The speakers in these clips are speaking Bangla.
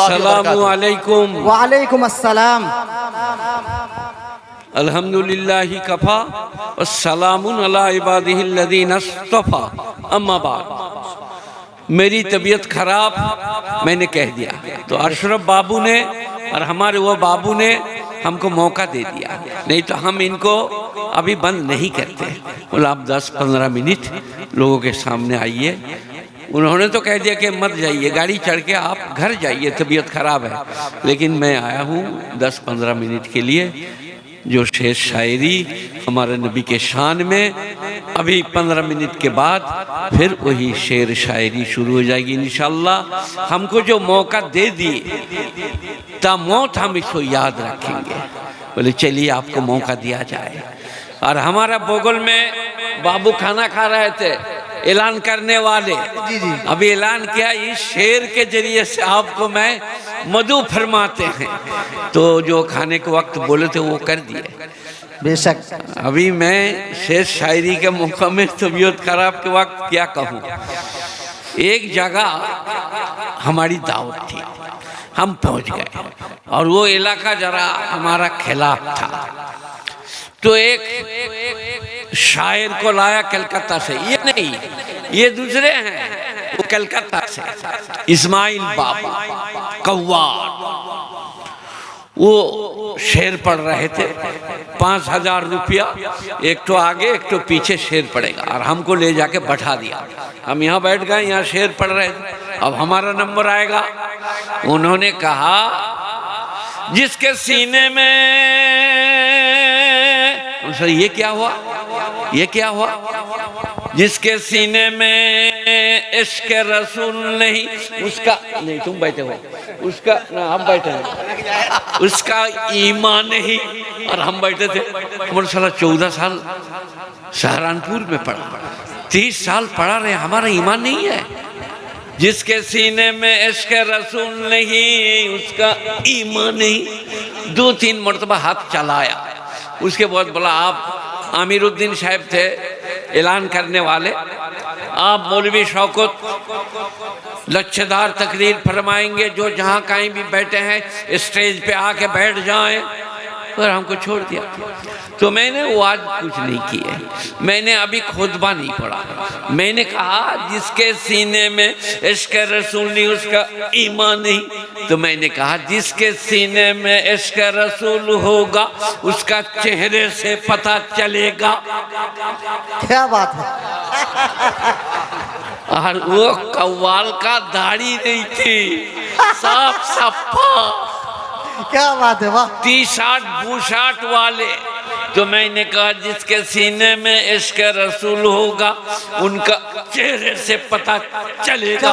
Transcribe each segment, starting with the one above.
السلام علیکم۔ وعلیکم السلام۔ الحمدللہ کفا والسلام علی عبادہ الذین استفا اما بعد میری طبیعت خراب میں نے کہہ دیا۔ تو اشرف بابو نے اور ہمارے وہ بابو نے ہم کو موقع دے دیا۔ نہیں تو ہم ان کو ابھی بند نہیں کرتے۔ بولا آپ دس پندرہ منٹ لوگوں کے سامنے آئیے۔ انہوں نے تو کہہ دیا کہ مت جائیے، گاڑی چڑھ کے آپ گھر جائیے، طبیعت خراب ہے۔ لیکن میں آیا ہوں دس پندرہ منٹ کے لیے، جو شعر شاعری ہمارے نبی کے شان میں، ابھی پندرہ منٹ کے بعد پھر وہی شعر شاعری شروع ہو جائے گی انشاءاللہ۔ ہم کو جو موقع دے دی، تا موت ہم اس کو یاد رکھیں گے۔ بولے، چلیے، آپ کو موقع دیا جائے۔ اور ہمارا بوگل میں بابو کھانا کھا رہے تھے۔ اعلان کرنے والے۔ جی، جی۔ ابھی اعلان کیا اس شعر کے ذریعے سے آپ کو میں مدو فرماتے ہیں۔ تو جو کھانے کے وقت بولے تھے وہ کر دیے۔ بے شک۔ ابھی میں شیر شاعری کے موقع میں طبیعت خراب کے وقت کیا کہوں؟ ایک جگہ ہماری دعوت تھی۔ ہم پہنچ گئے اور وہ علاقہ ذرا ہمارا خلاف تھا۔ تو ایک شاعر کو لایا کلکتہ سے۔ یہ نہیں، یہ دوسرے ہیں۔ وہ کلکتہ سے۔ اسماعیل بابا قوار وہ شیر پڑھ رہے تھے۔ پانچ ہزار روپیہ۔ ایک تو آگے، ایک تو پیچھے شیر پڑے گا۔ اور ہم کو لے جا کے بٹھا دیا۔ ہم یہاں بیٹھ گئے، یہاں شیر پڑھ رہے۔ تھے اب ہمارا نمبر آئے گا۔ انہوں نے کہا، جس کے سینے میں سر، یہ کیا ہوا؟ یہ کیا ہوا؟ جس کے سینے میں عشق رسول نہیں، اس کا، نہیں، تم بیٹھے ہو۔ اس کا ہم بیٹھے ہیں۔ اس کا ایمان نہیں اور ہم بیٹھے تھے۔ عمر صلاح چودہ سال سہرانپور میں پڑھا۔ تیس سال پڑھا رہے ہیں، ہمارا ایمان نہیں ہے۔ جس کے سینے میں عشق رسول نہیں، اس کا ایمان نہیں۔ دو تین مرتبہ ہاتھ چلایا۔ اس کے بعد بولا آپ عامر الدین صاحب تھے، اعلان کرنے والے۔ آپ مولوی شوکت لچھدار تقریر فرمائیں گے، جو جہاں کہیں بھی بیٹھے ہیں، اسٹیج پہ آ کے بیٹھ جائیں۔ اور ہم کو چھوڑ دیا۔ تو میں نے وہ آج کچھ نہیں کیے میں نے ابھی خودبہ نہیں پڑا میں نے کہا جس کے سینے میں عشق رسول نہیں اس کا ایمان نہیں۔ تو میں نے کہا جس کے سینے میں عشق رسول ہوگا اس کا چہرے سے پتہ چلے گا۔ کیا بات ہے؟ اور وہ قوال کا داڑی نہیں تھی۔ صاف صفا۔ کیا بات ہے؟ واہ۔ ٹی شرٹ بو شاٹ والے۔ تو میں نے کہا جس کے سینے میں عشق رسول ہوگا ان کا چہرے سے پتہ چلے گا۔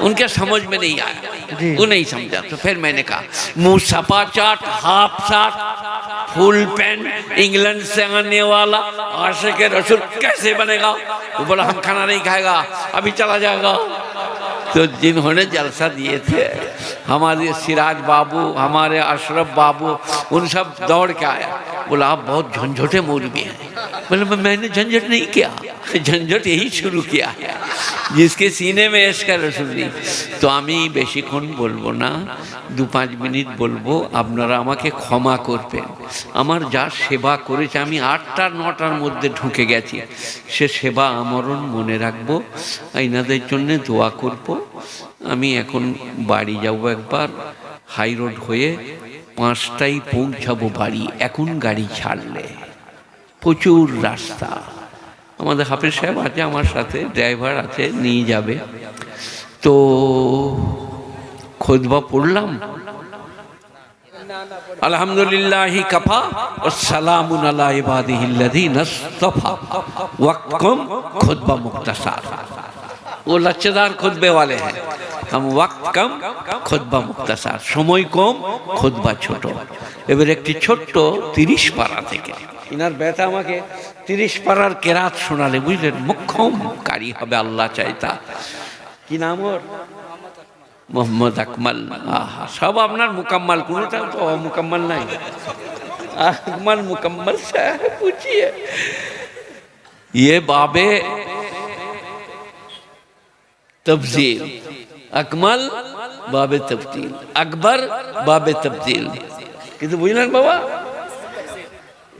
ان کے سمجھ میں نہیں آیا۔ وہ نہیں سمجھا۔ تو پھر میں نے کہا منہ سپا چاٹ ہاف ساٹ فل پین انگلینڈ سے آنے والا عاشق رسول کیسے بنے گا؟ وہ بولا ہم کھانا نہیں کھائے گا ابھی چلا جائے گا۔ تو جنہوں نے جلسہ دیے تھے हमारे सिराज बाबू हमारे अशरफ बाबू उन सब दौड़ के आया बोला आप बहुत झंझोटे मौलवी हैं बोले "मैं- मैंने झंझट नहीं किया झंझट यही शुरू किया है जिसके सीने में এসকার রসুল নেই তো আমি বেশিক্ষণ বলবো না দু পাঁচ মিনিট বলবো আপনারা আমাকে ক্ষমা করবেন আমার যা সেবা করেছে আমি আটটা নটার মধ্যে ঢুকে গেছি সে সেবা আমরণ মনে রাখবো এনাদের জন্য দোয়া করব আমি এখন বাড়ি যাব একবার হাই রোড হয়ে পাঁচটায় পৌঁছাবো বাড়ি, এখন গাড়ি ছাড়লে। প্রচুর রাস্তা। আমাদের হাফিজ সাহেব আছে, আমার সাথে ড্রাইভার আছে, নিয়ে যাবে। তো খোদবা পড়লাম। আলহামদুলিল্লাহ কাফা সালামুন আলা ইবাদিহিল্লাযীনা ইসতাফা। ওয়াক্ত কম খুতবা মুক্তাসার। वो लच्छेदार खुतबे वाले हैं हम वक्त कम খুতবা মুক্তাসার সময় কম খুতবা ছোট এবার একটি ছোট্ট তিরিশ পারা থেকে ইনার ব্যথা আমাকে তিরিশ পারার কেরাত শোনালে বুঝলেন মুখ্যম কারি হবে আল্লাহ চাইতা কি নাম ওর মোহাম্মদ আকমাল আহা সব আপনার মুকাম্মাল কোনোটা তো মুকাম্মাল নাই আকমাল মুকাম্মাল সাহেব पूछिए ये बाबे তবজিল। আকমাল, বাবে তবদিল আকবর, বাবে তবদিল কিন্তু বুঝলেন বাবা?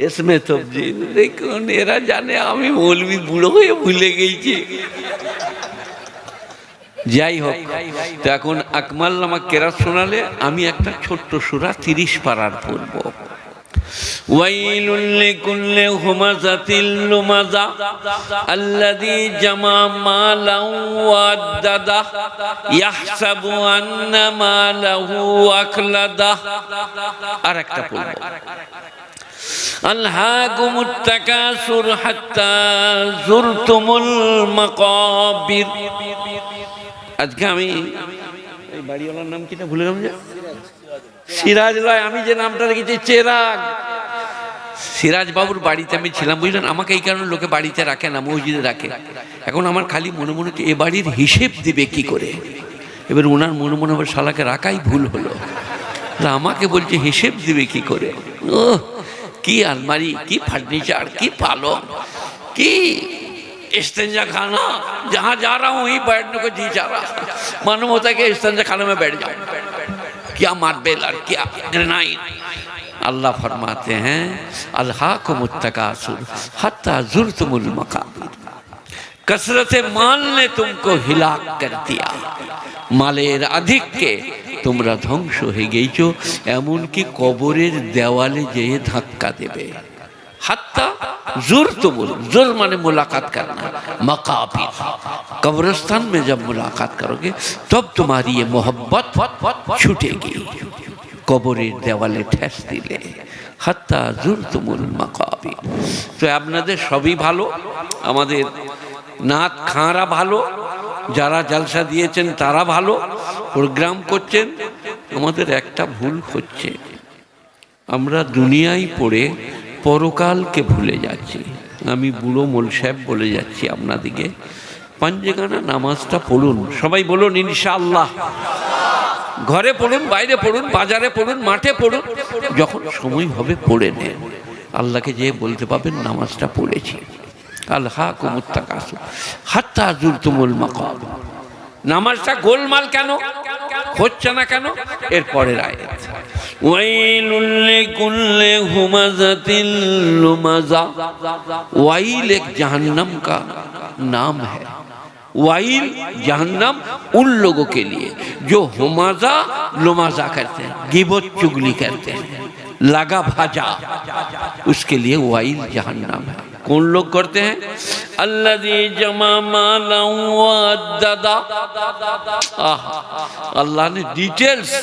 এসমে তবজিল। দেখুন, এরা জানে আমি মৌলবি, বুড়ো হয়ে ভুলে গেছি। যাই হোক, তো এখন আকমাল আমার কেরাত শোনালে আমি একটা ছোট্ট সুরা তিরিশ পাড়ার পড়ব। ويل لكل همزة لمزة الذي جمع مالا وعدده يحسب أن ماله أخلده আরেকটা পড়ব ألهاكم التكاثر حتى زرتم المقابر আজকে আমি এই বাড়িওয়ালার নাম কিটা ভুলে গেলাম যে সিরাজ লয় আমি যে নামটা রেখেছি চেরাগ সিরাজ বাবুর বাড়িতে আমি ছিলাম বুঝলেন আমাকে এই কারণে লোকে বাড়িতে রাখে না মসজিদে রাখে এখন আমার খালি মনে মনে হচ্ছে এ বাড়ির হিসেব দিবে কি করে এবার ওনার মনে মনে হবে শালাকে রাখাই ভুল হলো তা আমাকে বলছে হিসেব দিবে কি করে ও কি আলমারি কি ফার্নিচার কি পালং কি इस्तेंजा खाना जहाँ जा रहा हूँ वहीं बैठने को जी जा रहा मालूम होता है कि इस्तेंजा खाने में बैठ जाऊँ क्या मार्बेल और क्या ग्रेनाइट अल्लाह फरमाते हैं अल्लाह को मुत्तकासुर हत्ता जुर्तुमुल मकाबिर कसरत माल ने तुमको हिलाक कर दिया মালের আধিক্যে তোমরা ধ্বংস হয়ে গেছো এমনকি কবরের দেওয়ালে যেয়ে ধাক্কা দেবে হাত্তা जुर तो बोलो जुर माने मुलाकात करना मकाबिर कब्रिस्तान में जब मुलाकात करोगे तब तुम्हारी ये मोहब्बत छूटेगी কবরের দেওয়ালে ঠেস দিলে হাত্তা জুর তুমুল মাকাবির তো আপনাদের সবই ভালো আমাদের নাত খাঁরা ভালো যারা জালসা দিয়েছেন তারা ভালো প্রোগ্রাম করছেন আমাদের একটা ভুল হচ্ছে আমরা দুনিয়ায় পড়ে পরকালকে ভুলে যাচ্ছি। আমি বুড়ো মোল সাহেব বলে যাচ্ছি আপনাদিকে। পাঞ্জেগানা নামাজটা পড়ুন। সবাই বলুন, ইনশাআল্লাহ। ঘরে পড়ুন, বাইরে পড়ুন, বাজারে পড়ুন, মাঠে পড়ুন, যখন সময় হবে পড়ে নেন। আল্লাহকে যে বলতে পারবেন, নামাজটা পড়েছি। আল্লাহ কুমুত্তাকাসু হাত্তা জুর তুমুল মাকাম নামাজটা গোলমাল কেন? হচ্ছে না কেন? এর পরের ویل لکل ہمزت لمزا ویل ایک جہنم کا نام ہے۔ وائل جہنم ان لوگوں کے لیے جو ہمازہ لمازہ کرتے ہیں گیبو چگلی کرتے ہیں، لگا بھاجا۔ اس کے لیے وائل جہنم ہے۔ कौन लोग करते हैं अल्लाजी जमा माला दादा अल्लाह ने डिटेल्स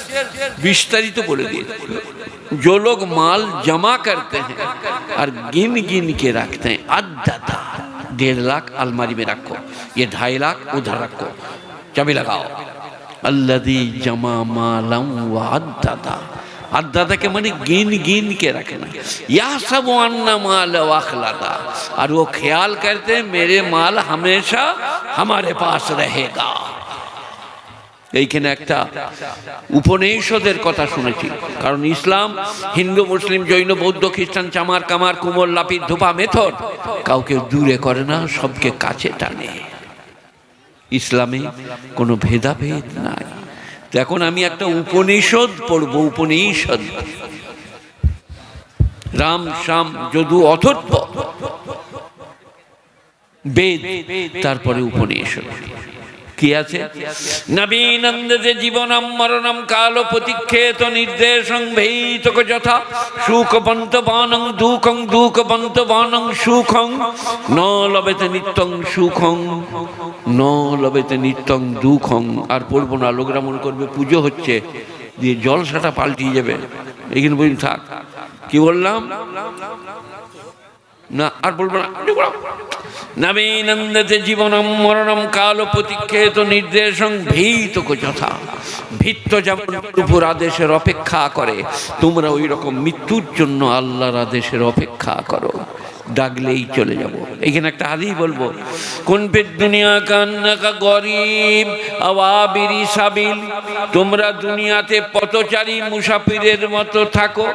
विस्तारित तो बोले दिए जो लोग माल जमा करते हैं और गिन गिन के रखते हैं अदादा डेढ़ लाख अलमारी में रखो ये ढाई लाख उधर रखो चाबी लगाओ अल्लादी जमा मालम व अदादा अदादा के माने गिन गिन के रखना यह सब अन्ना माल वाखलादा और वो ख्याल करते हैं मेरे माल हमेशा हमारे पास रहेगा এইখানে একটা উপনিষদের কথা শুনেছি কারণ ইসলাম হিন্দু মুসলিম জৈন বৌদ্ধ খ্রিস্টান চামার কামার কুমোর লাপির ধোপা মেথর কাউকে দূরে করে না সবকে কাছে টানে ইসলামে কোনো ভেদাভেদ নাই তো এখন আমি একটা উপনিষদ পড়ব উপনিষদ। রাম শ্যাম যদু অথর্ব। বেদ তারপরে উপনিষদ। কি আছে? নবীনন্দতে জীবনম মরণম কাল প্রতিক্ষেত নির্দেশং ভেইত যথা সুখ বন্ত বানং দুঃখং দুঃখ বন্ত বানং সুখং। ন লবেতে নিত্যং সুখং, ন লবেতে নিত্যং দুঃখং। আর পড়ব না, লোকরা মনে করবে পুজো হচ্ছে, দিয়ে জলসাটা পাল্টিয়ে যাবে। এখানে বলি থাক। কি বললাম? না, আর বলব না। নবীনন্দতে জীবনম মরণম কাল প্রতিক্ষেত নির্দেশং ভীত যথা। ভিত্ত যেমন প্রভুর আদেশের অপেক্ষা করে, তোমরা ওই রকম মৃত্যুর জন্য আল্লাহর আদেশের অপেক্ষা করো। ডাকলেই চলে যাব। এখানে একটা হাদিস বলব, কোন পেট দুনিয়া কান্নাকা গরিব, আওয়াবিরি সাবিল, তোমরা দুনিয়াতে পথচারী মুসাফিরের মতো থাকো।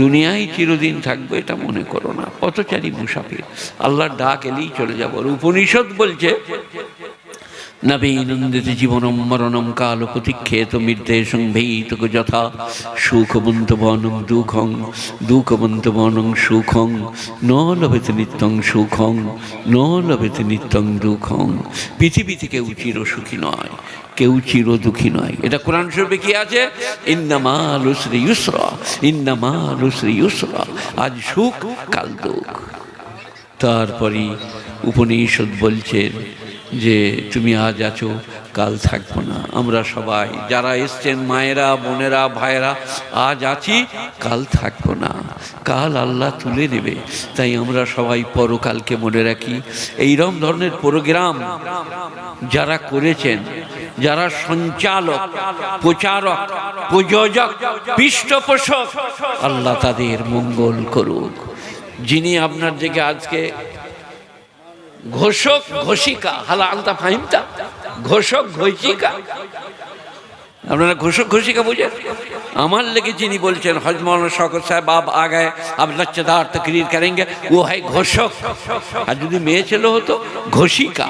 দুনিয়াই চিরদিন থাকবে এটা মনে করো না, পথচারী মুসাফির। আল্লাহর ডাক এলেই চলে যাব। উপনিষদ বলছে নবীনন্দিত জীবনম, মরণম কাল প্রতীক্ষেত নির্দেশং ভেইতক যথা সুখবন্ত বনং দুঃখং দুঃখবন্ত বনং সুখং, ন লভেতে নিত্যং সুখং, ন লভেতে নিত্যং দুঃখং। পৃথিবী থেকে চির সুখী নয়, কেউ চির দুঃখী নয়। এটা কোরআন শরীফে কি আছে? ইন্নামা লুসরি ইউসরা, ইন্নামা লুসরি ইউসরা, আজ সুখ, কাল দুঃখ। তারপরই উপনিষদ বলছেন যে তুমি আজ আছো, কাল থাকব না। আমরা সবাই, যারা এসছেন, মায়েরা, বোনেরা, ভাইয়েরা, আজ আছি, কাল থাকব না। কাল আল্লাহ তুলে নেবে তাই আমরা সবাই পরকালকে মনে রাখি। এইরকম ধরনের প্রোগ্রাম যারা করেছেন, যারা সঞ্চালক, প্রচারক, প্রযোজক, পৃষ্ঠপোষক, আল্লাহ তাদের মঙ্গল করুক। যিনি আপনার দিকে আজকে ঘোষক ঘোষিকা হালা আলতা ফাহিমতা ঘোষক ঘোষিকা। আপনারা ঘোষক ঘোষিকা বুঝেন? আমার লেগে যিনি বলছেন হজমল শকত সাহেব আব আগায়, আব লচ্চদার তকরির করেंगे ও হয় ঘোষক। আর যদি মেয়ে ছেলে হতো, ঘোষিকা।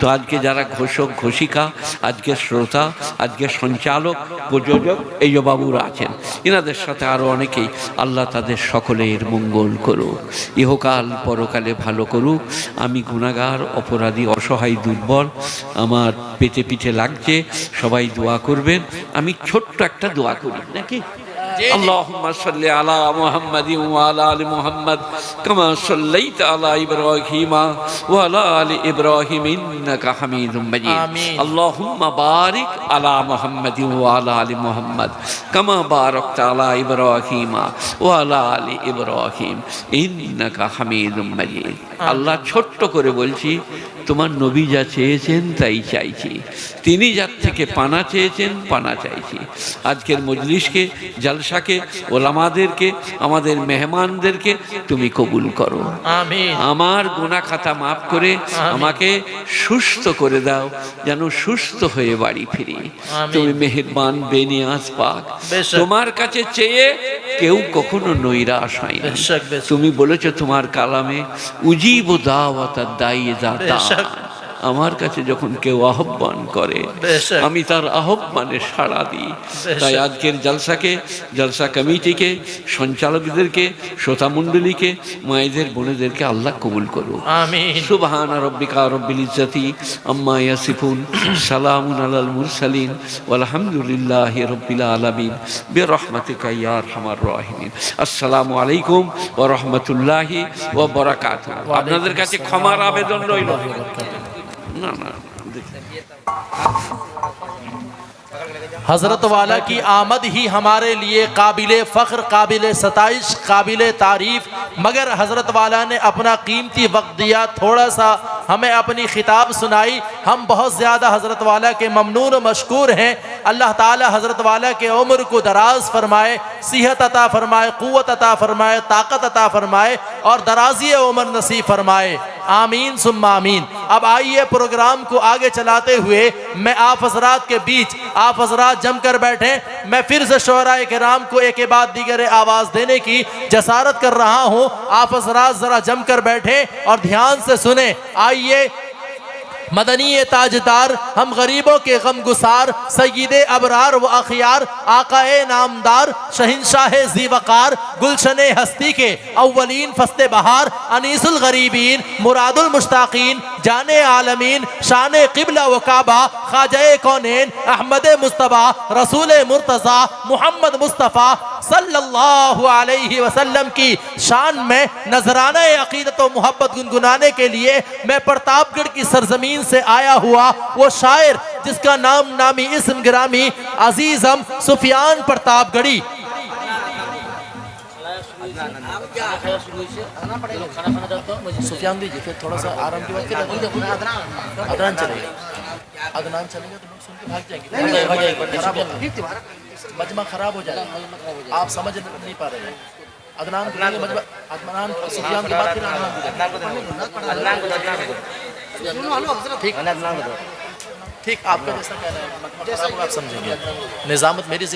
তো আজকে যারা ঘোষক, ঘোষিকা, আজকে শ্রোতা, আজকে সঞ্চালক, প্রযোজক, এই যে বাবুরা আছেন, এনাদের সাথে আরও অনেকেই আল্লাহ তাদের সকলের মঙ্গল করুক। ইহকাল পরকালে ভালো করুক। আমি গুণাগার অপরাধী, অসহায়, দুর্বল, আমার পেটে পিঠে লাগছে, সবাই দোয়া করবেন। আমি ছোট্ট একটা দোয়া করি নাকি? اللهم صل على محمد وعلى ال محمد كما صليت على ابراهيم وعلى ال ابراهيم انك حميد مجيد آمين. اللهم بارك على محمد وعلى ال محمد كما باركت على ابراهيم وعلى ال ابراهيم انك حميد مجيد আল্লাহ ছোট্ট করে বলছি তোমার নবী যা চেয়েছেন তাই চাইছি তিনি যার থেকে পানা চেয়েছেন পানা চাইছি আজকের মজলিসকে জালসাকে ওলামাদেরকে আমাদের মেহমানদেরকে তুমি কবুল করো। আমার গুনাহ খাতা মাফ করে আমাকে সুস্থ করে দাও যেন সুস্থ হয়ে বাড়ি ফিরি। তুমি মেহেরবান বেনিয়াজ পাক। তোমার কাছে চেয়ে কেউ কখনো নৈরাশ হয় না। তুমি বলেছ তোমার কালামে উজিব দাওয়াত দায়ী দাতা। আমার কাছে যখন কেউ আহ্বান করে আমি তার আহ্বানে সাড়া দিই। তাই আজকের জলসাকে জলসা কমিটিকে সঞ্চালকদেরকে শ্রোতা মণ্ডলীকে মায়েদের বোনেদেরকে আল্লাহ কবুল করুক। আমিন। সুবহান রব্বিকা রব্বিল ইজ্জাতি আম্মা ইয়াসিফুন সালামুন আলাল মুরসালিন ওয়ালহামদুলিল্লাহি রব্বিল আলামিন। বিরহমাতিকা ইয়া আরহামার রাহিমিন। আসসালামু আলাইকুম ওয়া রাহমাতুল্লাহি ওয়া বারাকাতুহু। আপনাদের কাছে ক্ষমার আবেদন রইল। حضرت والا کی آمد ہی ہمارے لیے قابل فخر، قابل ستائش، قابل تعریف۔ مگر حضرت والا نے اپنا قیمتی وقت دیا، تھوڑا سا ہمیں اپنی خطاب سنائی۔ ہم بہت زیادہ حضرت والا کے ممنون و مشکور ہیں۔ اللہ تعالی حضرت والا کے عمر کو دراز فرمائے، صحت عطا فرمائے، قوت عطا فرمائے، طاقت عطا فرمائے اور درازی عمر نصیب فرمائے۔ آمین سم آمین۔ اب آئیے پروگرام کو آگے چلاتے ہوئے میں آپ حضرات کے بیچ آپ حضرات جم کر بیٹھیں۔ میں پھر سے شعراء کرام کو ایک بات دیگر آواز دینے کی جسارت کر رہا ہوں۔ آپ حضرات ذرا جم کر بیٹھیں اور دھیان سے سنیں۔ آئیے مدنی تاجدار، ہم غریبوں کے غم گسار سید ابرار و اخیار، آقا نامدار، شہنشاہ زیوقار، گلشن ہستی کے اولین فست بہار، انیس الغریبین، مراد المشتاقین جان عالمین، شان قبلہ و کعبہ، خواجہ کونین، احمد مصطفیٰ، رسول مرتضی، محمد مصطفیٰ صلی اللہ علیہ وسلم کی شان میں نذرانہ عقیدت و محبت گنگنانے کے لیے میں پرتاب گڑھ کی سرزمین سے آیا ہوا وہ شاعر جس کا نام نامی اسم گرامی عزیزم سفیان پرتاب گڑھی سفیان دیجیے پھر تھوڑا سا آرام کی بات کریں ادنان چلے گا ادنان چلے گا تو لوگ سن کے بھاگ جائیں گے۔ مجمع خراب ہو جائے۔ گا آپ سمجھ نہیں پا رہے۔ ہیں ادنان مجمع ادنان سفیان کی بات کریں ادنان کو ٹھیک۔ آپ کا جیسا کہہ رہے ہیں آپ سمجھیں گے۔ نظامت میری